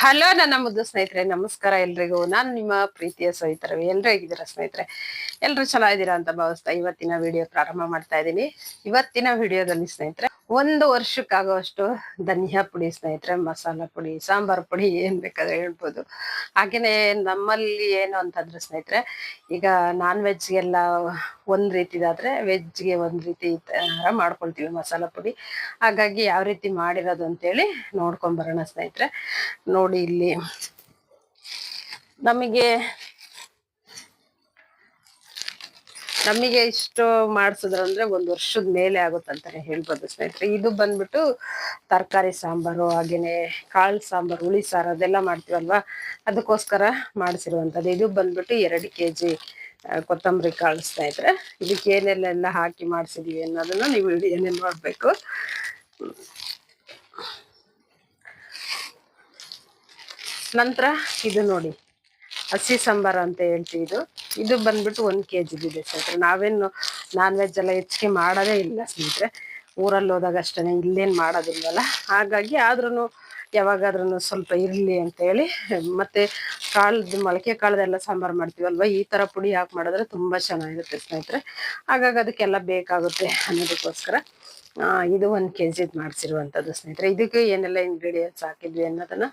Hello ನನ್ನ ಮುದ್ದು ಸ್ನೇಹಿತರೆ, ನಮಸ್ಕಾರ ಎಲ್ರಿಗೂ. ನಾನು ನಿಮ್ಮ ಪ್ರೀತಿಯ ಸಹಿತರವಿ ಎಲ್ರು ಹೇಗಿದ್ದೀರಾ ಸ್ನೇಹಿತರೆ? ಎಲ್ರು ಚೆನ್ನಾಗಿದ್ದೀರಾ ಅಂತ ಭಾವಿಸ್ತಾ ಇವತ್ತಿನ ವಿಡಿಯೋ ಪ್ರಾರಂಭ ಮಾಡ್ತಾ ಇದ್ದೀನಿ. ಇವತ್ತಿನ ವಿಡಿಯೋದಲ್ಲಿ ಸ್ನೇಹಿತರೆ, ಒಂದು ವರ್ಷಕ್ಕಾಗುವಷ್ಟು ಧನಿಯಾ ಪುಡಿ ಸ್ನೇಹಿತರೆ, ಮಸಾಲ ಪುಡಿ, ಸಾಂಬಾರ್ ಪುಡಿ ಏನ್ ಬೇಕಾದ್ರೆ ಹೇಳ್ಬೋದು. ಹಾಗೇನೆ ನಮ್ಮಲ್ಲಿ ಏನು ಅಂತಂದ್ರೆ ಸ್ನೇಹಿತರೆ, ಈಗ ನಾನ್ ವೆಜ್ಗೆಲ್ಲ ಒಂದ್ ರೀತಿದಾದ್ರೆ ವೆಜ್ಗೆ ಒಂದ್ ರೀತಿ ತರ ಮಾಡ್ಕೊಳ್ತೀವಿ ಮಸಾಲ ಪುಡಿ. ಹಾಗಾಗಿ ಯಾವ ರೀತಿ ಮಾಡಿರೋದು ಅಂತೇಳಿ ನೋಡ್ಕೊಂಡ್ ಬರೋಣ ಸ್ನೇಹಿತರೆ. ನೋಡಿ ಇಲ್ಲಿ. ನಮಗೆ ನಮಗೆ ಇಷ್ಟು ಮಾಡಿಸಿದ್ರಂದ್ರೆ ಒಂದು ವರ್ಷದ ಮೇಲೆ ಆಗುತ್ತಂತಾನೆ ಹೇಳ್ಬೋದು ಸ್ನೇಹಿತರೆ. ಇದು ಬಂದ್ಬಿಟ್ಟು ತರಕಾರಿ ಸಾಂಬಾರು ಹಾಗೆಯೇ ಕಾಳು ಸಾಂಬಾರು, ಹುಳಿ ಸಾರು ಅದೆಲ್ಲ ಮಾಡ್ತೀವಲ್ವಾ? ಅದಕ್ಕೋಸ್ಕರ ಮಾಡಿಸಿರುವಂಥದ್ದು. ಇದು ಬಂದ್ಬಿಟ್ಟು ಎರಡು ಕೆ ಜಿ ಕೊತ್ತಂಬರಿ ಕಾಳು ಸ್ನೇಹಿತರೆ. ಇದಕ್ಕೆ ಏನೆಲ್ಲ ಹಾಕಿ ಮಾಡಿಸಿದೀವಿ ಅನ್ನೋದನ್ನ ನೀವು ಏನೇನು ನೋಡಬೇಕು. ನಂತರ ಇದು ನೋಡಿ, ಹಸಿ ಸಾಂಬಾರು ಅಂತ ಹೇಳ್ತೀವಿ ಇದು. ಇದು ಬಂದ್ಬಿಟ್ಟು ಒಂದು ಕೆ ಇದೆ ಸ್ನೇಹಿತರೆ. ನಾವೇನು ನಾನ್ ವೆಜ್ ಎಲ್ಲ ಹೆಚ್ಚಿಗೆ ಮಾಡೋದೇ ಇಲ್ಲ ಸ್ನೇಹಿತರೆ. ಊರಲ್ಲಿ ಹೋದಾಗ ಅಷ್ಟೇ ಇಲ್ಲೇನು ಮಾಡೋದಿಲ್ವಲ್ಲ? ಹಾಗಾಗಿ ಆದ್ರೂ ಯಾವಾಗಾದ್ರೂ ಸ್ವಲ್ಪ ಇರಲಿ ಅಂತೇಳಿ, ಮತ್ತು ಕಾಳ್ದು ಮೊಳಕೆ ಕಾಳದೆಲ್ಲ ಸಾಂಬಾರು ಮಾಡ್ತೀವಲ್ವ? ಈ ಥರ ಪುಡಿ ಹಾಕಿ ಮಾಡಿದ್ರೆ ತುಂಬ ಚೆನ್ನಾಗಿರುತ್ತೆ ಸ್ನೇಹಿತರೆ. ಹಾಗಾಗಿ ಅದಕ್ಕೆಲ್ಲ ಬೇಕಾಗುತ್ತೆ ಅನ್ನೋದಕ್ಕೋಸ್ಕರ ಇದು ಒಂದು ಕೆ ಜಿದ್ ಮಾಡಿಸಿರುವಂಥದ್ದು ಸ್ನೇಹಿತರೆ. ಇದಕ್ಕೆ ಏನೆಲ್ಲ ಇಂಗ್ರೀಡಿಯೆಂಟ್ಸ್ ಹಾಕಿದ್ವಿ ಅನ್ನೋದನ್ನ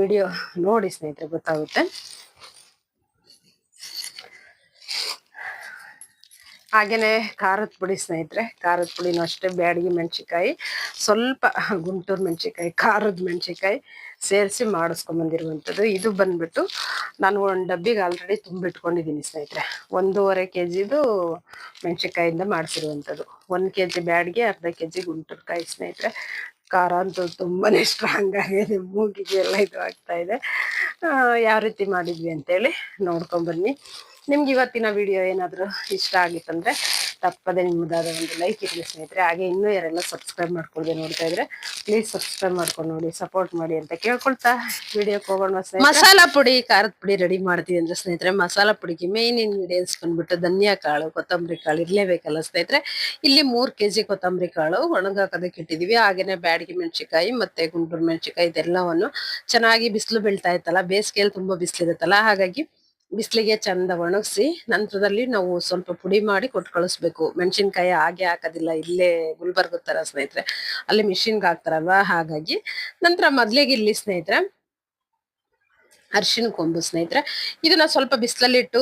ವಿಡಿಯೋ ನೋಡಿ ಸ್ನೇಹಿತರೆ, ಗೊತ್ತಾಗುತ್ತೆ. ಹಾಗೇನೆ ಖಾರದ ಪುಡಿ ಸ್ನೇಹಿತರೆ. ಖಾರದ ಪುಡಿನೂ ಅಷ್ಟೇ ಬ್ಯಾಡಗಿ ಮೆಣಸಿಕಾಯಿ ಸ್ವಲ್ಪ ಗುಂಟೂರು ಮೆಣಸಿಕಾಯಿ ಖಾರದ ಮೆಣಸಿಕಾಯಿ ಸೇರಿಸಿ ಮಾಡಿಸ್ಕೊಂಬಂದಿರುವಂಥದ್ದು ಇದು ಬಂದ್ಬಿಟ್ಟು ನಾನು ಒಂದು ಡಬ್ಬಿಗೆ ಆಲ್ರೆಡಿ ತುಂಬಿಟ್ಕೊಂಡಿದ್ದೀನಿ ಸ್ನೇಹಿತರೆ. ಒಂದೂವರೆ ಕೆ ಜಿದು ಮೆಣಸಿನ್ಕಾಯಿಂದ ಮಾಡಿಸಿರುವಂಥದ್ದು. ಒಂದು ಕೆ ಜಿ ಬ್ಯಾಡ್ಗೆ ಅರ್ಧ ಕೆ ಜಿ ಗುಂಟುರ್ಕಾಯಿ ಸ್ನೇಹಿತರೆ. ಖಾರ ಅಂತೂ ತುಂಬಾ ಸ್ಟ್ರಾಂಗ್ ಆಗಿದೆ. ಮೂಗಿಗೆ ಎಲ್ಲ ಇದು ಆಗ್ತಾ ಇದೆ. ಯಾವ ರೀತಿ ಮಾಡಿದ್ವಿ ಅಂತೇಳಿ ನೋಡ್ಕೊಂಬನ್ನಿ ನಿಮ್ಗೆ ಇವತ್ತಿನ ವಿಡಿಯೋ ಏನಾದರೂ ಇಷ್ಟ ಆಗಿತ್ತಂದ್ರೆ ತಪ್ಪದೆ ನಿಮ್ಮದಾದ ಒಂದು ಲೈಕ್ ಇರಲಿ ಸ್ನೇಹಿತರೆ. ಹಾಗೆ ಇನ್ನೂ ಯಾರೆಲ್ಲ ಸಬ್ಸ್ಕ್ರೈಬ್ ಮಾಡ್ಕೊಳ್ದೆ ನೋಡ್ತಾ ಇದ್ರೆ ಪ್ಲೀಸ್ ಸಬ್ಸ್ಕ್ರೈಬ್ ಮಾಡ್ಕೊಂಡು ನೋಡಿ ಸಪೋರ್ಟ್ ಮಾಡಿ ಅಂತ ಕೇಳ್ಕೊಳ್ತಾ ವಿಡಿಯೋಕ್ಕೆ ಹೋಗೋಣ ಮಸಾಲಾ ಪುಡಿ, ಖಾರದ ಪುಡಿ ರೆಡಿ ಮಾಡ್ತೀವಿ ಅಂದ್ರೆ ಸ್ನೇಹಿತರೆ, ಮಸಾಲಾ ಪುಡಿಗೆ ಮೇನ್ ಇಂಗ್ರೀಡಿಯೆಂಟ್ಸ್ ಬಂದ್ಬಿಟ್ಟು ಧನಿಯಾ ಕಾಳು, ಕೊತ್ತಂಬರಿ ಕಾಳು ಇರಲೇಬೇಕಲ್ಲ ಸ್ನೇಹಿತರೆ. ಇಲ್ಲಿ ಮೂರ್ ಕೆಜಿ ಕೊತ್ತಂಬರಿ ಕಾಳು ಒಣಗಾಕೋದಕ್ಕೆ ಇಟ್ಟಿದ್ದೀವಿ ಹಾಗೆಯೇ ಬ್ಯಾಡಗಿ ಮೆಣಸಿಕಾಯಿ ಮತ್ತೆ ಗುಂಟೂರು ಮೆಣಸಿಕಾಯಿ ಇದೆಲ್ಲವನ್ನು ಚೆನ್ನಾಗಿ ಬಿಸಿಲು ಬೀಳ್ತಾ ಇತ್ತಲ್ಲ, ಬೇಸಿಗೆಯಲ್ಲಿ ತುಂಬಾ ಬಿಸಿಲಿರುತ್ತಲ್ಲ, ಹಾಗಾಗಿ ಬಿಸಿಲಿಗೆ ಚಂದ ಒಣಗಿಸಿ ನಂತರದಲ್ಲಿ ನಾವು ಸ್ವಲ್ಪ ಪುಡಿ ಮಾಡಿ ಕೊಟ್ಟು ಕಳಿಸ್ಬೇಕು. ಮೆಣಸಿನ್ಕಾಯಿ ಹಾಗೆ ಹಾಕೋದಿಲ್ಲ, ಇಲ್ಲೇ ಗುಲ್ಬರ್ಗ ತರ ಸ್ನೇಹಿತರೆ. ಅಲ್ಲಿ ಮಿಷಿನ್ಗೆ ಹಾಕ್ತಾರಲ್ವ? ಹಾಗಾಗಿ ನಂತರ ಮೊದಲಿಗೆ ಇಲ್ಲಿ ಸ್ನೇಹಿತರೆ ಅರಿಶಿನ ಕೊಂಬು ಸ್ನೇಹಿತರೆ. ಇದನ್ನ ಸ್ವಲ್ಪ ಬಿಸಿಲಲ್ಲಿಟ್ಟು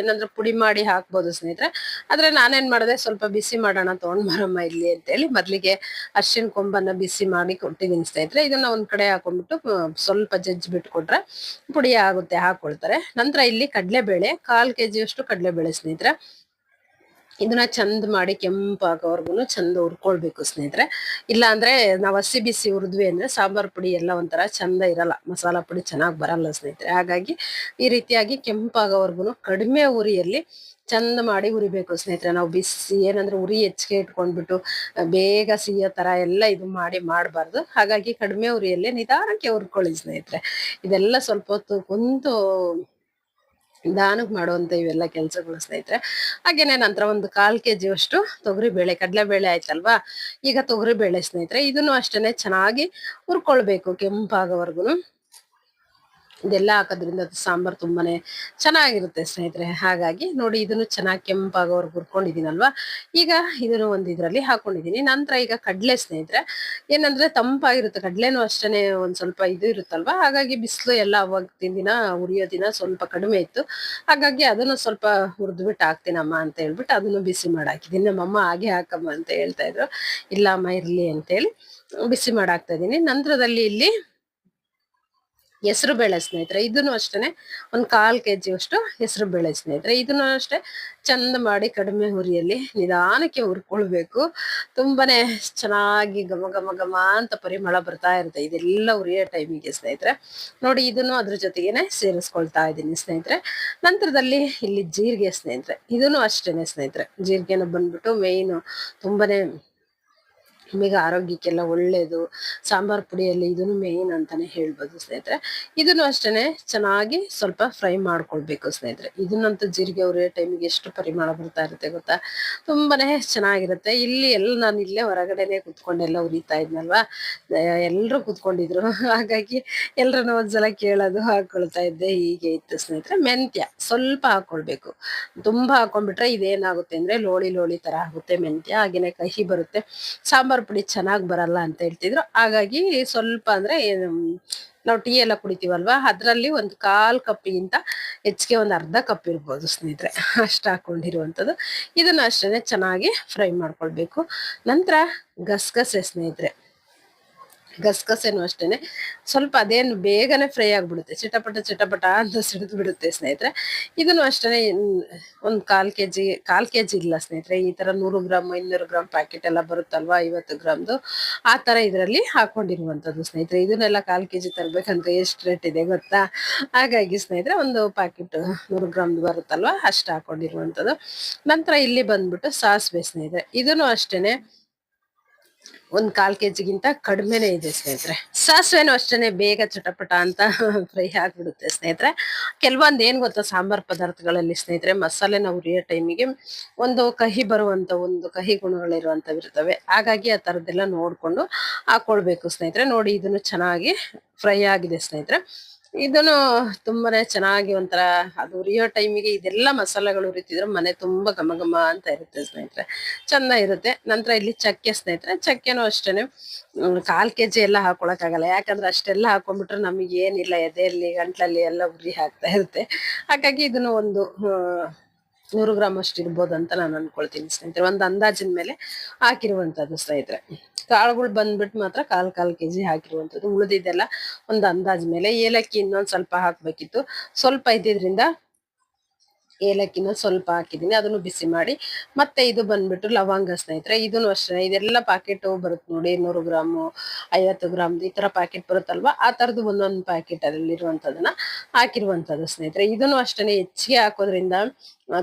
ಏನಂದ್ರೆ ಪುಡಿ ಮಾಡಿ ಹಾಕ್ಬೋದು ಸ್ನೇಹಿತರೆ. ಆದ್ರೆ ನಾನೇನ್ ಮಾಡಿದೆ, ಸ್ವಲ್ಪ ಬಿಸಿ ಮಾಡೋಣ ತಗೊಂಡ್ ಬರಮ್ಮ ಇಲ್ಲಿ ಅಂತೇಳಿ ಮೊದ್ಲಿಗೆ ಅರ್ಶಿನ ಕೊಂಬನ್ನ ಬಿಸಿ ಮಾಡಿ ಕೊಟ್ಟಿದ್ದೀನಿ ಸ್ನೇಹಿತರೆ. ಇದನ್ನ ಒಂದ್ ಕಡೆ ಹಾಕೊಂಡ್ಬಿಟ್ಟು ಸ್ವಲ್ಪ ಜಜ್ಜಿ ಬಿಟ್ಕೊಟ್ರೆ ಪುಡಿ ಆಗುತ್ತೆ, ಹಾಕೊಳ್ತಾರೆ. ನಂತರ ಇಲ್ಲಿ ಕಡಲೆಬೇಳೆ, ಕಾಲ್ ಕೆಜಿ ಅಷ್ಟು ಕಡಲೆಬೇಳೆ ಸ್ನೇಹಿತರೆ. ಇದನ್ನ ಚಂದ ಮಾಡಿ ಕೆಂಪಾಗೋವರ್ಗು ಚಂದ ಹುರ್ಕೊಳ್ಬೇಕು ಸ್ನೇಹಿತರೆ. ಇಲ್ಲ ಅಂದ್ರೆ ನಾವ್ ಹಸಿ ಬಿಸಿ ಹುರಿದ್ವಿ ಅಂದ್ರೆ ಸಾಂಬಾರ್ ಪುಡಿ ಎಲ್ಲ ಒಂಥರ ಚಂದ ಇರಲ್ಲ. ಮಸಾಲಾ ಪುಡಿ ಚೆನ್ನಾಗಿ ಬರಲ್ಲ ಸ್ನೇಹಿತರೆ. ಹಾಗಾಗಿ ಈ ರೀತಿಯಾಗಿ ಕೆಂಪಾಗೋವರ್ಗು ಕಡಿಮೆ ಉರಿಯಲ್ಲಿ ಚಂದ ಮಾಡಿ ಹುರಿಬೇಕು ಸ್ನೇಹಿತರೆ. ನಾವು ಬಿಸಿ ಏನಂದ್ರೆ ಉರಿ ಹೆಚ್ಚಿಗೆ ಇಟ್ಕೊಂಡ್ಬಿಟ್ಟು ಬೇಗ ಸಿಹಿಯೋ ತರ ಎಲ್ಲ ಇದು ಮಾಡಿ ಮಾಡಬಾರ್ದು. ಹಾಗಾಗಿ ಕಡಿಮೆ ಉರಿಯಲ್ಲೇ ನಿಧಾನಕ್ಕೆ ಹುರ್ಕೊಳ್ಳಿ ಸ್ನೇಹಿತರೆ. ಇದೆಲ್ಲ ಸ್ವಲ್ಪ ಹೊತ್ತು ಕುಂತು ನಿಧಾನಕ್ಕೆ ಮಾಡುವಂತ ಇವೆಲ್ಲ ಕೆಲಸಗಳು ಸ್ನೇಹಿತರೆ ಹಾಗೇನೆ ನಂತರ ಒಂದು ಕಾಲು ಕೆ ಜಿಯಷ್ಟು ತೊಗರಿ ಬೇಳೆ, ಕಡಲೆ ಬೇಳೆ ಆಯ್ತಲ್ವಾ? ಈಗ ತೊಗರಿ ಬೇಳೆ ಸ್ನೇಹಿತರೆ, ಇದನ್ನು ಅಷ್ಟೇ ಚೆನ್ನಾಗಿ ಹುರ್ಕೊಳ್ಬೇಕು ಕೆಂಪಾಗೋವರ್ಗುನು. ಇದೆಲ್ಲ ಹಾಕೋದ್ರಿಂದ ಅದು ಸಾಂಬಾರ್ ತುಂಬಾನೇ ಚೆನ್ನಾಗಿರುತ್ತೆ ಸ್ನೇಹಿತರೆ. ಹಾಗಾಗಿ ನೋಡಿ ಇದನ್ನು ಚೆನ್ನಾಗಿ ಕೆಂಪಾಗೋವರ್ಗು ಹುರ್ಕೊಂಡಿದ್ದೀನಲ್ವಾ? ಈಗ ಇದನ್ನು ಒಂದು ಇದರಲ್ಲಿ ಹಾಕೊಂಡಿದ್ದೀನಿ. ನಂತರ ಈಗ ಕಡಲೆ ಸ್ನೇಹಿತರೆ. ಏನಂದ್ರೆ ತಂಪಾಗಿರುತ್ತೆ. ಕಡಲೆನೂ ಅಷ್ಟೇ ಒಂದ್ ಸ್ವಲ್ಪ ಇದು ಇರುತ್ತಲ್ವಾ? ಹಾಗಾಗಿ ಬಿಸಿಲು ಎಲ್ಲ ಅವಾಗಿನ ದಿನ ಉರಿಯೋ ದಿನ ಸ್ವಲ್ಪ ಕಡಿಮೆ ಇತ್ತು. ಹಾಗಾಗಿ ಅದನ್ನು ಸ್ವಲ್ಪ ಹುರಿದ್ಬಿಟ್ಟು ಹಾಕ್ತೀನಮ್ಮ ಅಂತ ಹೇಳ್ಬಿಟ್ಟು ಅದನ್ನು ಬಿಸಿ ಮಾಡಿ ಹಾಕಿದ್ದೀನಿ ನಮ್ಮಮ್ಮ ಹಾಗೆ ಹಾಕಮ್ಮ ಅಂತ ಹೇಳ್ತಾ ಇದ್ರು. ಇಲ್ಲ ಅಮ್ಮ ಇರ್ಲಿ ಅಂತೇಳಿ ಬಿಸಿ ಮಾಡಿ ಹಾಕ್ತಾ ಇದ್ದೀನಿ. ನಂತರದಲ್ಲಿ ಇಲ್ಲಿ ಹೆಸರು ಬೇಳೆ ಸ್ನೇಹಿತರೆ, ಇದನ್ನು ಅಷ್ಟೇ ಒಂದು ಕಾಲು ಕೆ ಜಿ ಅಷ್ಟು ಹೆಸರು ಬೇಳೆ ಸ್ನೇಹಿತರೆ. ಇದನ್ನು ಅಷ್ಟೇ ಚಂದ ಮಾಡಿ ಕಡಿಮೆ ಹುರಿಯಲ್ಲಿ ನಿಧಾನಕ್ಕೆ ಹುರ್ಕೊಳ್ಬೇಕು. ತುಂಬಾನೇ ಚೆನ್ನಾಗಿ ಘಮ ಘಮ ಘಮ ಅಂತ ಪರಿಮಳ ಬರ್ತಾ ಇರುತ್ತೆ ಇದೆಲ್ಲ ಉರಿಯೋ ಟೈಮಿಗೆ ಸ್ನೇಹಿತರೆ. ನೋಡಿ, ಇದನ್ನು ಅದ್ರ ಜೊತೆಗೇನೆ ಸೇರಿಸ್ಕೊಳ್ತಾ ಇದ್ದೀನಿ ಸ್ನೇಹಿತರೆ. ನಂತರದಲ್ಲಿ ಇಲ್ಲಿ ಜೀರಿಗೆ ಸ್ನೇಹಿತರೆ. ಇದನ್ನು ಅಷ್ಟೇನೆ ಸ್ನೇಹಿತರೆ. ಜೀರಿಗೆನ ಬಂದ್ಬಿಟ್ಟು ಮೇಯ್ನು ತುಂಬಾನೇ ನಿಮಗೆ ಆರೋಗ್ಯಕ್ಕೆಲ್ಲ ಒಳ್ಳೇದು, ಸಾಂಬಾರ್ ಪುಡಿಯಲ್ಲಿ ಇದನ್ನು ಮೇಯ್ನ್ ಅಂತಾನೆ ಹೇಳ್ಬೋದು ಸ್ನೇಹಿತರೆ. ಇದನ್ನು ಅಷ್ಟೇ ಚೆನ್ನಾಗಿ ಸ್ವಲ್ಪ ಫ್ರೈ ಮಾಡ್ಕೊಳ್ಬೇಕು ಸ್ನೇಹಿತರೆ. ಇದನ್ನಂತೂ ಜೀರಿಗೆ ಉರಿಯೋ ಟೈಮಿಗೆ ಎಷ್ಟು ಪರಿಮಾಣ ಬರ್ತಾ ಇರುತ್ತೆ ಗೊತ್ತಾ? ತುಂಬಾನೇ ಚೆನ್ನಾಗಿರುತ್ತೆ. ಇಲ್ಲಿ ಎಲ್ಲ ನಾನು ಇಲ್ಲೇ ಹೊರಗಡೆನೆ ಕುತ್ಕೊಂಡೆಲ್ಲ ಉರಿತಾ ಇದ್ನಲ್ವಾ? ಎಲ್ಲರೂ ಕುತ್ಕೊಂಡಿದ್ರು. ಹಾಗಾಗಿ ಎಲ್ಲರನ್ನ ಒಂದ್ಸಲ ಕೇಳೋದು, ಹಾಕೊಳ್ತಾ ಇದ್ದೆ. ಹೀಗೆ ಇತ್ತು ಸ್ನೇಹಿತರೆ. ಮೆಂತ್ಯ ಸ್ವಲ್ಪ ಹಾಕೊಳ್ಬೇಕು. ತುಂಬಾ ಹಾಕೊಂಡ್ಬಿಟ್ರೆ ಇದೇನಾಗುತ್ತೆ ಅಂದ್ರೆ ಲೋಳಿ ಲೋಳಿ ತರ ಆಗುತ್ತೆ ಮೆಂತ್ಯ. ಹಾಗೇನೆ ಕಹಿ ಬರುತ್ತೆ. ಸಾಂಬಾರ್ ಪುಡಿ ಚೆನ್ನಾಗಿ ಬರಲ್ಲ ಅಂತ ಹೇಳ್ತಿದ್ರು. ಹಾಗಾಗಿ ಸ್ವಲ್ಪ ಅಂದ್ರೆ ನಾವು ಟೀ ಎಲ್ಲ ಕುಡಿತೀವಲ್ವಾ? ಅದ್ರಲ್ಲಿ ಒಂದು ಕಾಲು ಕಪ್ಪಿಗಿಂತ ಹೆಚ್ಚಿಗೆ ಒಂದು ಅರ್ಧ ಕಪ್ ಇರ್ಬೋದು ಸ್ನೇಹಿತರೆ. ಅಷ್ಟು ಹಾಕೊಂಡಿರುವಂಥದ್ದು. ಇದನ್ನ ಅಷ್ಟೇ ಚೆನ್ನಾಗಿ ಫ್ರೈ ಮಾಡ್ಕೊಳ್ಬೇಕು. ನಂತರ ಗಸಗಸೆ ಸ್ನೇಹಿತರೆ. ಗಸಗಸೆನೂ ಅಷ್ಟೇನೆ. ಸ್ವಲ್ಪ ಅದೇನು ಬೇಗನೆ ಫ್ರೈ ಆಗಿಬಿಡುತ್ತೆ. ಚಿಟಪಟ ಚಿಟಪಟ ಅಂತ ಸಿಡಿದು ಬಿಡುತ್ತೆ ಸ್ನೇಹಿತರೆ. ಇದನ್ನು ಅಷ್ಟೇನೆ ಒಂದು ಕಾಲು ಕೆ ಜಿ ಕಾಲು ಕೆ ಜಿ ಇಲ್ಲ ಸ್ನೇಹಿತರೆ. ಈ ಥರ ನೂರು ಗ್ರಾಮ್ ಇನ್ನೂರು ಗ್ರಾಮ್ ಪ್ಯಾಕೆಟ್ ಎಲ್ಲ ಬರುತ್ತಲ್ವಾ? ಐವತ್ತು ಗ್ರಾಮ್ದು. ಆ ಥರ ಇದರಲ್ಲಿ ಹಾಕೊಂಡಿರುವಂತದ್ದು ಸ್ನೇಹಿತರೆ. ಇದನ್ನೆಲ್ಲ ಕಾಲು ಕೆ ಜಿ ತರಬೇಕಂದ್ರೆ ಎಷ್ಟು ರೇಟ್ ಇದೆ ಗೊತ್ತಾ? ಹಾಗಾಗಿ ಸ್ನೇಹಿತರೆ, ಒಂದು ಪ್ಯಾಕೆಟ್ ನೂರು ಗ್ರಾಮ್ದು ಬರುತ್ತಲ್ವಾ? ಅಷ್ಟು ಹಾಕೊಂಡಿರುವಂಥದ್ದು. ನಂತರ ಇಲ್ಲಿ ಬಂದ್ಬಿಟ್ಟು ಸಾಸಿವೆ ಸ್ನೇಹಿತರೆ. ಇದನ್ನು ಅಷ್ಟೇನೆ ಒಂದ್ ಕಾಲ್ ಕೆಜಿಗಿಂತ ಕಡಿಮೆನೇ ಇದೆ ಸ್ನೇಹಿತರೆ. ಸಾಸಿವೆನೂ ಅಷ್ಟೇನೆ ಬೇಗ ಚಟಪಟ ಅಂತ ಫ್ರೈ ಆಗ್ಬಿಡುತ್ತೆ ಸ್ನೇಹಿತರೆ. ಕೆಲವೊಂದು ಏನು ಗೊತ್ತಾ ಸಾಂಬಾರ್ ಪದಾರ್ಥಗಳಲ್ಲಿ ಸ್ನೇಹಿತರೆ ಮಸಾಲೆನ ಉರಿಯೋ ಟೈಮಿಗೆ ಒಂದು ಕಹಿ ಬರುವಂತ ಒಂದು ಕಹಿ ಗುಣಗಳಿರುವಂತವಿರ್ತವೆ ಹಾಗಾಗಿ ಆ ಥರದ್ದೆಲ್ಲ ನೋಡ್ಕೊಂಡು ಹಾಕ್ಕೊಳ್ಬೇಕು ಸ್ನೇಹಿತರೆ. ನೋಡಿ, ಇದನ್ನು ಚೆನ್ನಾಗಿ ಫ್ರೈ ಆಗಿದೆ ಸ್ನೇಹಿತರೆ. ಇದನ್ನು ತುಂಬಾನೇ ಚೆನ್ನಾಗಿ ಒಂಥರ ಅದು ಉರಿಯೋ ಟೈಮಿಗೆ ಇದೆಲ್ಲ ಮಸಾಲೆಗಳು ಉರಿತಿದ್ರೆ ಮನೆ ತುಂಬಾ ಘಮ ಘಮ ಅಂತ ಇರುತ್ತೆ ಸ್ನೇಹಿತರೆ. ಚಂದ ಇರುತ್ತೆ. ನಂತರ ಇಲ್ಲಿ ಚಕ್ಕೆ ಸ್ನೇಹಿತರೆ. ಚಕ್ಕೆನೂ ಅಷ್ಟೇನೆ. ಕಾಲ್ ಕೆಜಿ ಎಲ್ಲ ಹಾಕೊಳಕ್ ಆಗಲ್ಲ ಯಾಕಂದ್ರೆ ಅಷ್ಟೆಲ್ಲ ಹಾಕೊಂಡ್ಬಿಟ್ರೆ ನಮಗೆ ಏನಿಲ್ಲ ಎದೆಯಲ್ಲಿ, ಗಂಟ್ಲಲ್ಲಿ ಎಲ್ಲ ಉರಿ ಹಾಕ್ತಾ ಇರುತ್ತೆ. ಹಾಗಾಗಿ ಇದನ್ನು ಒಂದು ನೂರು ಗ್ರಾಮ್ ಅಷ್ಟು ಇರ್ಬೋದು ಅಂತ ನಾನು ಅನ್ಕೊಳ್ತೀನಿ ಸ್ನೇಹಿತರೆ. ಒಂದು ಅಂದಾಜಿನ ಮೇಲೆ ಹಾಕಿರುವಂತದ್ದು ಸ್ನೇಹಿತರೆ. ಕಾಳುಗಳು ಬಂದ್ಬಿಟ್ಟು ಮಾತ್ರ ಕಾಲ್ ಕಾಲ್ ಕೆಜಿ ಹಾಕಿರುವಂತದ್ದು ಉಳಿದಿದ್ದೆಲ್ಲ ಒಂದು ಅಂದಾಜ್ ಮೇಲೆ. ಏಲಕ್ಕಿ ಇನ್ನೊಂದು ಸ್ವಲ್ಪ ಹಾಕ್ಬೇಕಿತ್ತು. ಸ್ವಲ್ಪ ಇದ್ದಿದ್ರಿಂದ ಏಲಕ್ಕಿನ ಸ್ವಲ್ಪ ಹಾಕಿದೀನಿ ಅದನ್ನು ಬಿಸಿ ಮಾಡಿ. ಮತ್ತೆ ಇದು ಬಂದ್ಬಿಟ್ಟು ಲವಂಗ ಸ್ನೇಹಿತರೆ, ಇದನ್ನು ಅಷ್ಟೇ, ಇದೆಲ್ಲ ಪ್ಯಾಕೆಟ್ ಬರುತ್ತೆ ನೋಡಿ ನೂರು ಗ್ರಾಮು, ಐವತ್ತು ಗ್ರಾಮ್ದು ಈ ತರ ಪ್ಯಾಕೆಟ್ ಬರುತ್ತಲ್ವ? ಆ ಥರದ್ದು ಒಂದೊಂದು ಪ್ಯಾಕೆಟ್ ಅದ್ರಲ್ಲಿ ಇರುವಂತದನ್ನ ಹಾಕಿರುವಂತದ್ದು ಸ್ನೇಹಿತರೆ. ಇದನ್ನು ಅಷ್ಟೇ ಹೆಚ್ಚಿಗೆ ಹಾಕೋದ್ರಿಂದ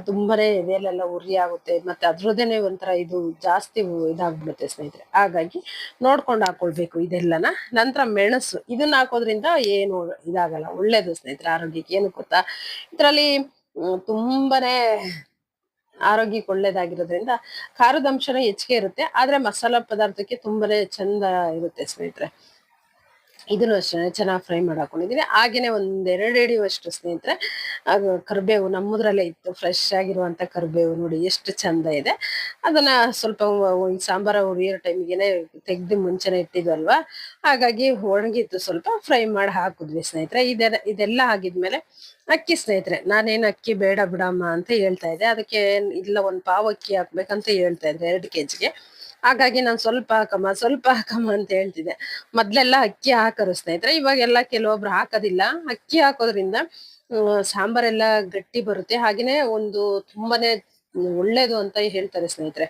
ತುಂಬಾನೇ ಎದೆಲೆಲ್ಲ ಉರಿ ಆಗುತ್ತೆ, ಮತ್ತೆ ಅದ್ರದ್ದೇನೆ ಒಂಥರ ಇದು ಜಾಸ್ತಿ ಇದಾಗ್ಬಿಡುತ್ತೆ ಸ್ನೇಹಿತರೆ. ಹಾಗಾಗಿ ನೋಡ್ಕೊಂಡು ಹಾಕೊಳ್ಬೇಕು ಇದೆಲ್ಲನ. ನಂತರ ಮೆಣಸು, ಇದನ್ನ ಹಾಕೋದ್ರಿಂದ ಏನು ಇದಾಗಲ್ಲ, ಒಳ್ಳೇದು ಸ್ನೇಹಿತರೆ, ಆರೋಗ್ಯಕ್ಕೆ ಏನು ಗೊತ್ತಾ? ಇದರಲ್ಲಿ ತುಂಬಾನೇ ಆರೋಗ್ಯಕ್ಕೆ ಒಳ್ಳೇದಾಗಿರೋದ್ರಿಂದ ಖಾರದ ಅಂಶನ ಹೆಚ್ಚಿಗೆ ಇರುತ್ತೆ, ಆದ್ರೆ ಮಸಾಲಾ ಪದಾರ್ಥಕ್ಕೆ ತುಂಬಾನೇ ಚಂದ ಇರುತ್ತೆ ಸ್ನೇಹಿತರೆ. ಇದನ್ನು ಅಷ್ಟೇ, ಚೆನ್ನಾಗಿ ಫ್ರೈ ಮಾಡಿ ಹಾಕೊಂಡಿದೀನಿ. ಹಾಗೇನೆ ಒಂದ್ ಎರಡು ಹಿಡಿಯುವಷ್ಟು ಸ್ನೇಹಿತರೆ ಕರಿಬೇವು ನಮ್ಮದ್ರಲ್ಲೇ ಇತ್ತು, ಫ್ರೆಶ್ ಆಗಿರುವಂತ ಕರಿಬೇವು ನೋಡಿ, ಎಷ್ಟು ಚಂದ ಇದೆ. ಅದನ್ನ ಸ್ವಲ್ಪ ಸಾಂಬಾರ ಉರಿಯೋ ಟೈಮಿಗೆನೆ ತೆಗ್ದು ಮುಂಚೆನೆ ಇಟ್ಟಿದ್ವಲ್ವಾ? ಹಾಗಾಗಿ ಒಣಗಿತ್ತು ಸ್ವಲ್ಪ ಫ್ರೈ ಮಾಡಿ ಹಾಕಿದ್ವಿ ಸ್ನೇಹಿತರೆ. ಇದೆಲ್ಲ ಇದೆಲ್ಲ ಆಗಿದ್ಮೇಲೆ ಅಕ್ಕಿ ಸ್ನೇಹಿತರೆ, ನಾನೇನು ಅಕ್ಕಿ ಬೇಡ ಬಿಡಮ್ಮ ಅಂತ ಹೇಳ್ತಾ ಇದ್ದೆ. ಅದಕ್ಕೆ ಇಲ್ಲ, ಒಂದ್ ಪಾವ್ ಅಕ್ಕಿ ಹಾಕ್ಬೇಕಂತ ಹೇಳ್ತಾ ಇದ್ದೆ ಎರಡು ಕೆಜಿಗೆ. ಹಾಗಾಗಿ ನಾನು ಸ್ವಲ್ಪ ಹಾಕಮ್ಮ ಸ್ವಲ್ಪ ಹಾಕಮ್ಮ ಅಂತ ಹೇಳ್ತಿದ್ದೆ. ಮೊದ್ಲೆಲ್ಲ ಅಕ್ಕಿ ಹಾಕರು ಸ್ನೇಹಿತರೆ, ಇವಾಗೆಲ್ಲ ಕೆಲವೊಬ್ರು ಹಾಕೋದಿಲ್ಲ. ಅಕ್ಕಿ ಹಾಕೋದ್ರಿಂದ ಸಾಂಬಾರೆಲ್ಲ ಗಟ್ಟಿ ಬರುತ್ತೆ. ಹಾಗೇನೆ ಒಂದು ತುಂಬಾನೇ ಒಳ್ಳೇದು ಅಂತ ಹೇಳ್ತಾರೆ ಸ್ನೇಹಿತರೆ.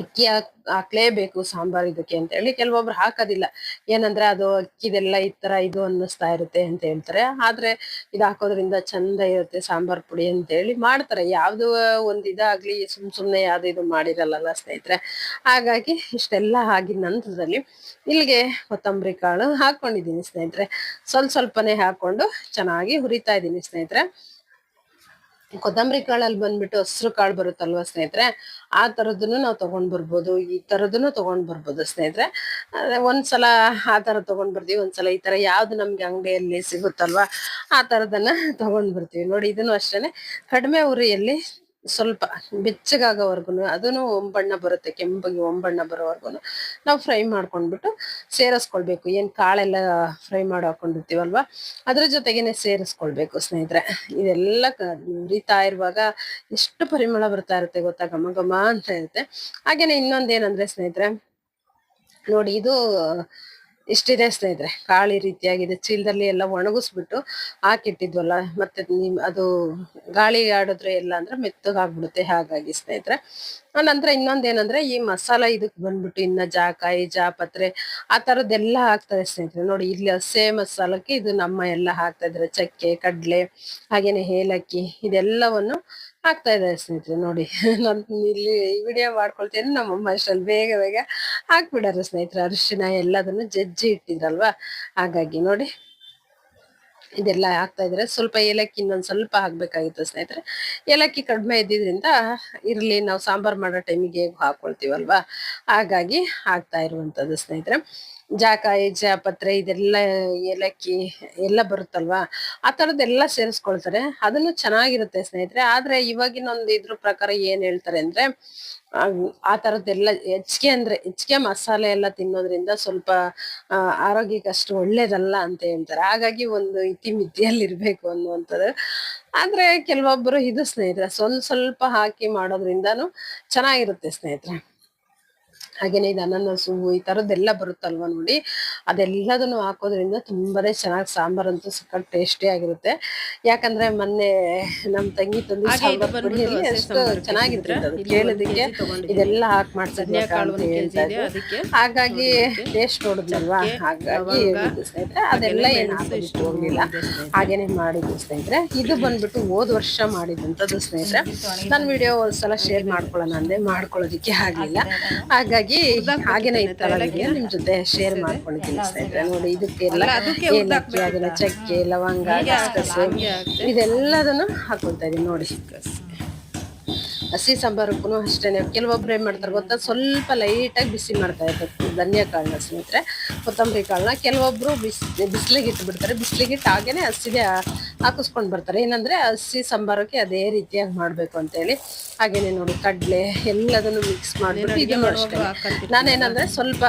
ಅಕ್ಕಿ ಹಾಕ್, ಹಾಕ್ಲೇಬೇಕು ಸಾಂಬಾರ್ ಇದಕ್ಕೆ ಅಂತ ಹೇಳಿ ಕೆಲವೊಬ್ರು ಹಾಕೋದಿಲ್ಲ. ಏನಂದ್ರೆ ಅದು ಅಕ್ಕಿದೆಲ್ಲ ಈ ತರ ಇದು ಅನ್ನಿಸ್ತಾ ಇರುತ್ತೆ ಅಂತ ಹೇಳ್ತಾರೆ. ಆದ್ರೆ ಇದು ಹಾಕೋದ್ರಿಂದ ಚಂದ ಇರುತ್ತೆ ಸಾಂಬಾರ್ ಪುಡಿ ಅಂತ ಹೇಳಿ ಮಾಡ್ತಾರೆ. ಯಾವ್ದು ಒಂದ್ ಇದಾಗ್ಲಿ ಸುಮ್ ಸುಮ್ನೆ ಯಾವ್ದು ಇದು ಮಾಡಿರಲ್ಲ ಸ್ನೇಹಿತರೆ. ಹಾಗಾಗಿ ಇಷ್ಟೆಲ್ಲ ಆಗಿದ ನಂತರದಲ್ಲಿ ಇಲ್ಲಿಗೆ ಕೊತ್ತಂಬರಿ ಕಾಳು ಹಾಕೊಂಡಿದ್ದೀನಿ ಸ್ನೇಹಿತರೆ. ಸ್ವಲ್ಪ ಸ್ವಲ್ಪನೇ ಹಾಕೊಂಡು ಚೆನ್ನಾಗಿ ಹುರಿತಾ ಇದ್ದೀನಿ ಸ್ನೇಹಿತರೆ. ಕೊತ್ತಂಬರಿ ಕಾಳಲ್ಲಿ ಬಂದ್ಬಿಟ್ಟು ಹಸಿರು ಕಾಳು ಬರುತ್ತಲ್ವಾ ಸ್ನೇಹಿತರೆ? ಆ ತರದನ್ನು ನಾವು ತಗೊಂಡ್ ಬರ್ಬೋದು, ಈ ತರದನ್ನು ತಗೊಂಡ್ ಬರ್ಬೋದು ಸ್ನೇಹಿತರೆ. ಒಂದ್ಸಲ ಆ ತರ ತಗೊಂಡ್ ಬರ್ತೀವಿ, ಒಂದ್ಸಲ ಈ ತರ ಯಾವುದು ನಮಗೆ ಅಂಗಡಿಯಲ್ಲಿ ಸಿಗುತ್ತಲ್ವಾ, ಆ ತರದನ್ನ ತಗೊಂಡ್ ಬರ್ತೀವಿ. ನೋಡಿ, ಇದನ್ನು ಅಷ್ಟೇನೆ ಕಡಿಮೆ ಉರಿಯಲ್ಲಿ ಸ್ವಲ್ಪ ಬೆಚ್ಚಗಾಗೋವರೆಗೂ ಅದನ್ನು ಒಂಬಣ್ಣ ಬರುತ್ತೆ, ಕೆಂಪಗೆ ಒಂಬಣ್ಣ ಬರೋವರೆಗೂ ನಾವು ಫ್ರೈ ಮಾಡ್ಕೊಂಡ್ಬಿಟ್ಟು ಸೇರಿಸ್ಕೊಳ್ಬೇಕು. ಏನು ಕಾಳೆಲ್ಲ ಫ್ರೈ ಮಾಡಿ ಹಾಕೊಂಡಿರ್ತೀವಲ್ವಾ, ಅದ್ರ ಜೊತೆಗೇನೆ ಸೇರಿಸ್ಕೊಳ್ಬೇಕು ಸ್ನೇಹಿತರೆ. ಇದೆಲ್ಲ ಉರಿತಾ ಇರುವಾಗ ಎಷ್ಟು ಪರಿಮಳ ಬರ್ತಾ ಇರುತ್ತೆ ಗೊತ್ತಾ, ಘಮ ಘಮ ಅಂತ ಇರುತ್ತೆ. ಹಾಗೇನೆ ಇನ್ನೊಂದೇನಂದ್ರೆ ಸ್ನೇಹಿತರೆ, ನೋಡಿ ಇದು ಇಷ್ಟಿದೆ ಸ್ನೇಹಿತರೆ ಕಾಳಿ ರೀತಿಯಾಗಿದೆ. ಚೀಲದಲ್ಲಿ ಎಲ್ಲ ಒಣಗಿಸ್ಬಿಟ್ಟು ಹಾಕಿಟ್ಟಿದ್ವಲ್ಲ, ಮತ್ತೆ ನಿಮ್ ಅದು ಗಾಳಿ ಆಡಿದ್ರೆ ಎಲ್ಲ ಅಂದ್ರೆ ಮೆತ್ತಗಾಗ್ಬಿಡುತ್ತೆ ಹಾಗಾಗಿ ಸ್ನೇಹಿತರೆ. ನಂತರ ಇನ್ನೊಂದೇನಂದ್ರೆ ಈ ಮಸಾಲ ಇದಕ್ಕೆ ಬಂದ್ಬಿಟ್ಟು ಇನ್ನ ಜಾಕಾಯಿ, ಜಾಪತ್ರೆ ಆ ತರದ್ದೆಲ್ಲ ಹಾಕ್ತಾರೆ ಸ್ನೇಹಿತರೆ. ನೋಡಿ ಇಲ್ಲಿ ಹಸೆ ಮಸಾಲಕ್ಕೆ ಇದು ನಮ್ಮ ಎಲ್ಲ ಹಾಕ್ತಾ ಇದ್ರೆ ಚಕ್ಕೆ, ಕಡ್ಲೆ, ಹಾಗೇನೆ ಏಲಕ್ಕಿ ಇದೆಲ್ಲವನ್ನು ಆಗ್ತಾ ಇದೆ ಸ್ನೇಹಿತರೆ ನೋಡಿ. ನಾನು ಇಲ್ಲಿ ವಿಡಿಯೋ ಮಾಡ್ಕೊಳ್ತೇನೆ. ನಮ್ಮಮ್ಮ ಅಷ್ಟರಲ್ಲಿ ಬೇಗ ಬೇಗ ಹಾಕ್ಬಿಡಾರೆ ಸ್ನೇಹಿತರೆ. ಅರಿಶಿನ ಎಲ್ಲದನ್ನು ಜಜ್ಜಿ ಇಟ್ಟಿದ್ರಲ್ವಾ? ಹಾಗಾಗಿ ನೋಡಿ. ಇದೆಲ್ಲ ಹಾಕ್ತಾ ಇದ್ರೆ ಸ್ವಲ್ಪ ಏಲಕ್ಕಿ ಇನ್ನೊಂದು ಸ್ವಲ್ಪ ಹಾಕ್ಬೇಕಾಗಿತ್ತು ಸ್ನೇಹಿತರೆ. ಏಲಕ್ಕಿ ಕಡಿಮೆ ಇದ್ದಿದ್ರಿಂದ ಇರಲಿ, ನಾವು ಸಾಂಬಾರ್ ಮಾಡೋ ಟೈಮಿಗೆ ಹೇಗೆ ಹಾಕೊಳ್ತೀವಲ್ವಾ? ಹಾಗಾಗಿ ಹಾಕ್ತಾ ಇರುವಂತದ್ದು ಸ್ನೇಹಿತರೆ. ಜಾಕಾಯಿ ಜಾಪತ್ರೆ ಇದೆಲ್ಲ ಏಲಕ್ಕಿ ಎಲ್ಲ ಬರುತ್ತಲ್ವಾ? ಆ ಥರದ್ದೆಲ್ಲ ಸೇರಿಸ್ಕೊಳ್ತಾರೆ. ಅದನ್ನು ಚೆನ್ನಾಗಿರುತ್ತೆ ಸ್ನೇಹಿತರೆ. ಆದರೆ ಇವಾಗಿನೊಂದು ಇದ್ರ ಪ್ರಕಾರ ಏನು ಹೇಳ್ತಾರೆ ಅಂದರೆ ಆ ಥರದ್ದೆಲ್ಲ ಹೆಚ್ಚಿಗೆ ಅಂದ್ರೆ ಹೆಚ್ಚಿಗೆ ಮಸಾಲೆ ಎಲ್ಲ ತಿನ್ನೋದ್ರಿಂದ ಸ್ವಲ್ಪ ಆರೋಗ್ಯಕ್ಕೆ ಅಷ್ಟು ಒಳ್ಳೇದಲ್ಲ ಅಂತ ಹೇಳ್ತಾರೆ. ಹಾಗಾಗಿ ಒಂದು ಇತಿಮಿತಿಯಲ್ಲಿ ಇರ್ಬೇಕು ಅನ್ನುವಂಥದ್ದು. ಆದರೆ ಕೆಲವೊಬ್ಬರು ಇದು ಸ್ನೇಹಿತರೆ, ಸ್ವಲ್ಪ ಸ್ವಲ್ಪ ಹಾಕಿ ಮಾಡೋದ್ರಿಂದಾನು ಚೆನ್ನಾಗಿರುತ್ತೆ ಸ್ನೇಹಿತರೆ. ಹಾಗೇನೆ ಇದು ಅನಾನಸು ಈ ತರದ್ದೆಲ್ಲ ಬರುತ್ತಲ್ವಾ ನೋಡಿ. ಅದೆಲ್ಲದನ್ನು ಹಾಕೋದ್ರಿಂದ ತುಂಬಾನೇ ಚೆನ್ನಾಗಿ ಸಾಂಬಾರ್ ಅಂತೂ ಸಕ್ಕತ್ ಟೇಸ್ಟಿ ಆಗಿರುತ್ತೆ. ಯಾಕಂದ್ರೆ ಮೊನ್ನೆ ನಮ್ ತಂಗಿ ತಂದು ಸಾಂಬಾರ್ ಪುಡಿಯಲ್ಲಿ ಕೇಳೋದಕ್ಕೆ ಇದೆಲ್ಲ ಹಾಕಿ ಮಾಡ್ಸಿದ್ವಿ ಹಾಗಾಗಿ ಟೇಸ್ಟ್ ನೋಡಿದ್ನಲ್ವಾ? ಹಾಗಾಗಿ ಲವಂಗ, ಹೇಳಿದ್ದು ಸ್ನೇಹಿತರೆ ಅದೆಲ್ಲ ಏನು ಇಷ್ಟು ಹೋಗ್ಲಿಲ್ಲ. ಹಾಗೇನೆ ಮಾಡಿದ್ದು ಸ್ನೇಹಿತರೆ. ಇದು ಬಂದ್ಬಿಟ್ಟು ಹೋದ್ ವರ್ಷ ಮಾಡಿದಂತದ್ದು ಸ್ನೇಹಿತರೆ. ನನ್ನ ವಿಡಿಯೋ ಒಂದ್ಸಲ ಶೇರ್ ಮಾಡ್ಕೊಳ್ಳೋಣ ಅಂದೆ. ಮಾಡ್ಕೊಳ್ಳೋದಿಕ್ಕೆ ಆಗ್ಲಿಲ್ಲ. ಹಾಗಾಗಿ ಹಾಗೇನೆ ಇತ್ತಲ್ಲ ನಿಮ್ ಜೊತೆ ಶೇರ್ ಸ್ನೇಹಿತರೆ ನೋಡಿ ಇದಕ್ಕೆಲ್ಲ ಏಲಕ್ಕಿ ಚಕ್ಕೆ ಲವಂಗ ಗಸಗಸೆ. ಇದೆಲ್ಲದನ್ನು ಹಾಕೊಳ್ತಾ ಇದೀನಿ ನೋಡಿ. ಹಸಿ ಸಾಂಬಾರಕ್ಕೂ ಅಷ್ಟೇ ಕೆಲವೊಬ್ರು ಏನು ಮಾಡ್ತಾರೆ ಗೊತ್ತಾ? ಸ್ವಲ್ಪ ಲೈಟಾಗಿ ಬಿಸಿ ಮಾಡ್ತಾ ಇರ್ತಾರೆ ಧನಿಯಾ ಕಾಳನ್ನ ಸ್ನೇಹಿತರೆ ಕೊತ್ತಂಬರಿ ಕಾಳನ್ನ. ಕೆಲವೊಬ್ಬರು ಬಿಸಿ ಬಿಸಿಲಿಗೆ ಇಟ್ಟುಬಿಡ್ತಾರೆ ಬಿಸಿಲಿಗೆ ಇಟ್ಟು ಹಾಗೇನೆ ಹಸಿಗೆ ಹಾಕಿಸ್ಕೊಂಡು ಬರ್ತಾರೆ. ಏನಂದ್ರೆ ಹಸಿ ಸಾಂಬಾರಕ್ಕೆ ಅದೇ ರೀತಿಯಾಗಿ ಮಾಡಬೇಕು ಅಂತೇಳಿ. ಹಾಗೇನೆ ನೋಡಿ ಕಡಲೆ ಎಲ್ಲದನ್ನು ಮಿಕ್ಸ್ ಮಾಡ್ಬಿಟ್ಟು ಇದು ಅಷ್ಟೇ. ನಾನೇನಂದರೆ ಸ್ವಲ್ಪ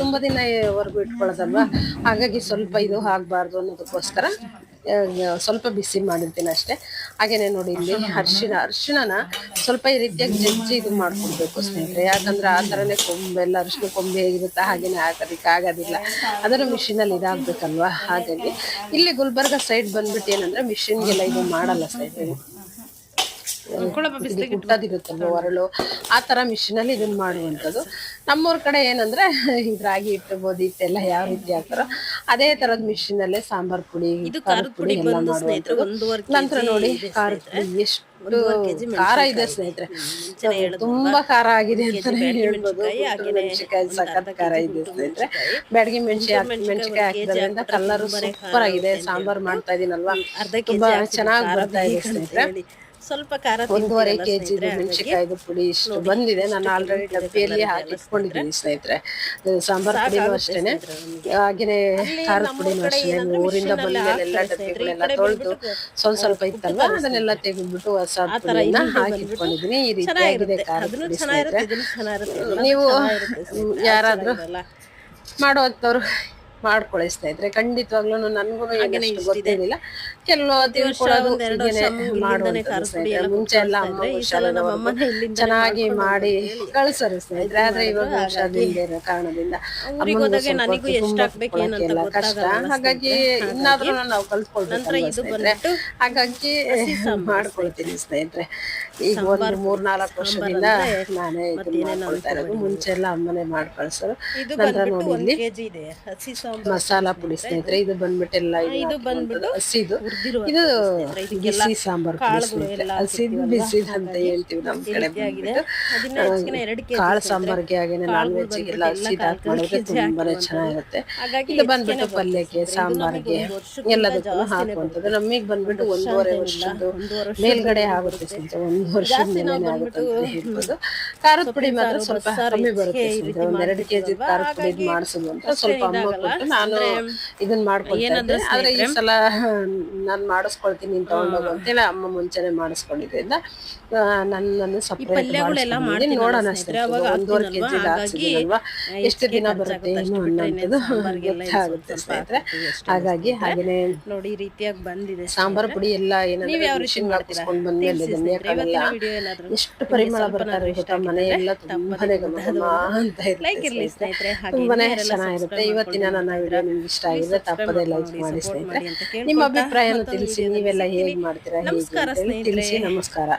ತುಂಬಾ ದಿನವರೆಗೂ ಇಟ್ಕೊಳ್ಳೋದಲ್ವಾ? ಹಾಗಾಗಿ ಸ್ವಲ್ಪ ಇದು ಆಗಬಾರ್ದು ಅನ್ನೋದಕ್ಕೋಸ್ಕರ ಸ್ವಲ್ಪ ಬಿಸಿ ಮಾಡಿರ್ತೀನಿ ಅಷ್ಟೇ. ಹಾಗೇನೆ ನೋಡಿ ಇಲ್ಲಿ ಅರ್ಶಿನ ಅರಿಶಿಣನ ಸ್ವಲ್ಪ ಈ ರೀತಿಯಾಗಿ ಜಜ್ಜಿ ಇದು ಮಾಡ್ಕೊಳ್ಬೇಕು ಸ್ನೇಹಿತರೆ. ಯಾಕಂದ್ರೆ ಆ ಥರನೇ ಕೊಂಬೆಲ್ಲ ಅರಿಶಿನ ಕೊಂಬೆ ಹೇಗಿರುತ್ತೆ ಹಾಗೇನೆ ಹಾಕೋದಿಕ್ಕೆ ಆಗೋದಿಲ್ಲ. ಅದರ ಮಿಷಿನಲ್ಲಿ ಇದಾಗಬೇಕಲ್ವಾ ಹಾಗಾಗಿ. ಇಲ್ಲಿ ಗುಲ್ಬರ್ಗ ಸೈಡ್ ಬಂದ್ಬಿಟ್ಟು ಏನಂದ್ರೆ ಮಿಷಿನ್ಗೆಲ್ಲ ಇದು ಮಾಡಲ್ಲ ಸ್ನೇಹಿತರೆ. ಇದು ಕುಟ್ಟೋದಿರುತ್ತಲ್ವ ಒರಳು? ಆ ತರ ಮಿಷಿನ್ ಅಲ್ಲಿ ಇದನ್ನ ಮಾಡುವಂಥದ್ದು. ನಮ್ಮೂರ್ ಕಡೆ ಏನಂದ್ರೆ ಈ ರಾಗಿ ಹಿಟ್ಟು ಗೋಧಿ ಹಿಟ್ಟೆಲ್ಲ ಯಾವ ರೀತಿ ಹಾಕ್ತಾರೋ ಅದೇ ತರದ್ ಮಿಷಿನ್ ಅಲ್ಲೇ ಸಾಂಬಾರ್ ಪುಡಿ ಖಾರದ ಪುಡಿ ಎಲ್ಲ ಮಾಡುವಂಥದ್ದು. ನಂತರ ನೋಡಿ ಖಾರದ ಪುಡಿ ಎಷ್ಟು ಖಾರ ಇದೆ ಸ್ನೇಹಿತರೆ. ತುಂಬಾ ಖಾರ ಆಗಿದೆ ಅಂತಾನೆ ಹೇಳ್ಬೋದು. ಗುಂಟೂರು ಮೆಣಸಿನಕಾಯಿ ಸಖತ್ ಖಾರ ಇದೆ ಸ್ನೇಹಿತರೆ. ಬ್ಯಾಡಗಿ ಮೆಣಸಿ ಮೆಣಸಿಕಾಯಿ ಹಾಕಿದ್ರಿಂದ ಕಲರ್ ಸೂಪರ್ ಆಗಿದೆ ಸಾಂಬಾರ್ ಮಾಡ್ತಾ ಇದೀನಲ್ವಾ? ಅರ್ಧ ತುಂಬಾ ಚೆನ್ನಾಗಿ ಬರ್ತಾ ಇದೆ ಸ್ನೇಹಿತರೆ. ಸ್ವಲ್ಪ ಖಾರ ಒಂದೂವರೆ ಕೆಜಿ ಮೆಣಸಿನಕಾಯಿದು ಪುಡಿ ಇಷ್ಟು ಬಂದಿದೆ. ನಾನು ಆಲ್ರೆಡಿ ಡಬ್ಬಿಯಲ್ಲಿ ಹಾಕಿ ಇಟ್ಕೊಂಡಿದ್ದೀನಿ ಸ್ನೇಹಿತರೆ. ಸಾಂಬಾರ್ ಪುಡಿನೂ ಅಷ್ಟೇನೆ. ಹಾಗೆ ಖಾರದ ಪುಡಿನೂ ಅಷ್ಟೇ ಊರಿಂದ ಬಂದಿದ್ದೆಲ್ಲ ಡಬ್ಬಿಗಳೆಲ್ಲ ತೊಳೆದು ಸ್ವಲ್ಪ ಸ್ವಲ್ಪ ಇತ್ತಲ್ವಾ? ಅದನ್ನೆಲ್ಲ ತೆಗೆದ್ಬಿಟ್ಟು ಹೊಸ ಪುಡಿನ ಹಾಕಿ ಇಟ್ಕೊಂಡಿದ್ದೀನಿ. ಈ ರೀತಿಯಾಗಿದೆ ಖಾರದ ಅದನ್ನು ಪುಡಿ ಸ್ನೇಹಿತರೆ. ನೀವು ಯಾರಾದರೂ ಮಾಡೋ ಯಾರಾದ್ರೂ ಮಾಡುವಂಥವ್ರು ಮಾಡ್ಕೊಳ್ಳಿ ಸ್ನೇಹಿತರೆ ಖಂಡಿತವಾಗ್ಲೂ ನನಗೂ ಗೊತ್ತಿರಲಿಲ್ಲ. ಕೆಲವು ತಿಳ್ಕೊಳ್ಳೋದು ಮುಂಚೆ ಎಲ್ಲ ಚೆನ್ನಾಗಿ ಮಾಡಿ ಕಳ್ಸರು ಸ್ನೇಹಿತರೆ ಆದ್ರೆ ಇವಾಗ ಹುಷಾರಿಲ್ಲದೆ ಇರೋ ಕಾರಣದಿಂದ ಕಷ್ಟ. ಹಾಗಾಗಿ. ಇನ್ನಾದ್ರೂ ನಾವು ಬಂದ್ಬಿಟ್ಟು ಹಾಗಾಗಿ ಮಾಡ್ಕೊಳ್ತೀನಿ ಸ್ನೇಹಿತರೆ ಈಗ ಒಂದು ಮೂರ್ ನಾಲ್ಕು ವರ್ಷದಿಂದ ನಾನೇ ಮಾಡ್ಕೊಳ್ತಾ ಇರೋದು. ಮುಂಚೆ ಎಲ್ಲ ಅಮ್ಮನೇ ಮಾಡ್ಕೊಳ್ಸರು. ನಂತರ ನೋಡಿ ಇಲ್ಲಿ ಮಸಾಲಾ ಪುಡಿ ಸ್ನೇಹಿತರೆ ಇದು ಬಂದ್ಬಿಟ್ಟೆಲ್ಲ ಇದು ಬಂದ್ಬಿಟ್ಟು ಹಸಿದು. ಇದು ಬಿಸಿ ಸಾಂಬಾರ್ ಹಸಿದು ಬಿಸಿ ಅಂತ ಹೇಳ್ತೀವಿ ನಮ್ ಕಡೆ. ಬಂದ್ಬಿಟ್ಟು. ಕಾಳು. ಸಾಂಬಾರ್ಗೆ ಹಾಗೇನೆ ನಾನ್ ವೆಜ್ ಹಸಿದು ಎಲ್ಲ ಹಾಕಿ ಮಾಡಿದ್ರೆ ತುಂಬಾನೇ. ಚೆನ್ನಾಗಿರುತ್ತೆ. ಇದು ಬಂದ್ಬಿಟ್ಟು ಪಲ್ಯಕ್ಕೆ ಸಾಂಬಾರ್ಗೆ ಎಲ್ಲದಕ್ಕೂ ಜಾಸ್ತಿನೇ ಹಾಕುವಂಥದ್ದು. ನಮಗೆ ಬಂದ್ಬಿಟ್ಟು ಒಂದು ವರ್ಷ ಒಂದೂವರೆ ವರ್ಷದ್ದು ಮೇಲ್ಗಡೆ ಆಗುತ್ತೆ ಸ್ನೇಹಿತರೆ. ಒಂದು ವರ್ಷದ ಮೇಲೆ ಆಗುತ್ತೆ ಅಂತ ಹೇಳ್ಬೋದು. ಖಾರದ ಪುಡಿ ಮಾತ್ರ ಸ್ವಲ್ಪ ಕಮ್ಮಿ ಬರುತ್ತೆ ಒಂದೆರಡು ಕೆಜಿ? ಖಾರದ ಪುಡಿ ಮಾಡಿಸೋದು ಅಂತ ಸ್ವಲ್ಪ ಅಮ್ಮ ನಾನು ಇದನ್ನ ಮಾಡ್ಕೊಳ್ತಾ ಏನಂದ್ರೆ ಇದ್ದೆ. ಆದ್ರೆ ಈ ಸಲ ನಾನು ಮಾಡಿಸ್ಕೊಳ್ತೀನಿ ಅಂತ ಅಂತೇಳಿ ಅಮ್ಮ ಮುಂಚೆನೆ ಮಾಡಿಸ್ಕೊಂಡಿದ್ರಿಂದ ನನ್ನನ್ನು ಸಪ್ರೇಟ್ ನೋಡೋಣ ಒಂದೂವರೆ? ಕೆಜಿ ಹಾಕ್ಸಿದೀನಲ್ವಾ? ಹಾಗಾಗಿ ಎಷ್ಟು ದಿನ ಬರುತ್ತೆ ಏನು ಗೊತ್ತಾಗುತ್ತೆ ಸ್ನೇಹಿತರೆ. ಹಾಗಾಗಿ ಹಾಗೇನೆ ನೋಡಿ ರೀತಿಯಾಗಿ ಬಂದಿದೆ ಸಾಂಬಾರ್ ಪುಡಿ ಎಲ್ಲ ಏನಂದ್ರೆ ಮಿಷಿನ್? ಹಾಕಿಸ್ಕೊಂಡು ಬಂದ್ಮೇಲೆ ಎಷ್ಟು ಪರಿಮಳ ಬರ್ತಾರೆ ಸ್ವಲ್ಪನಾದ್ರೂ ಗೊತ್ತಾ ಇಷ್ಟ ಮನೆ ಆಗಿದ್ರೆ ತುಂಬಾನೇ ಅಂತ ಇರುತ್ತೆ ತುಂಬಾನೇ ಚೆನ್ನಾಗಿರುತ್ತೆ. ಇವತ್ತಿನ ಇವತ್ತಿನ ನನ್ನ ವಿಡಿಯೋ ನಿಮ್ಗೆ ಇಷ್ಟ ಆಗಿದೆ ತಪ್ಪದೆಲ್ಲ ಲೈಕ್ ಮಾಡಿ ಸ್ನೇಹಿತರೆ. ನಿಮ್ಮ ಅಭಿಪ್ರಾಯನ ತಿಳಿಸಿ ನೀವೆಲ್ಲ ಹೇಗೆ ಮಾಡ್ತೀರಾ ತಿಳಿಸಿ. ನಮಸ್ಕಾರ.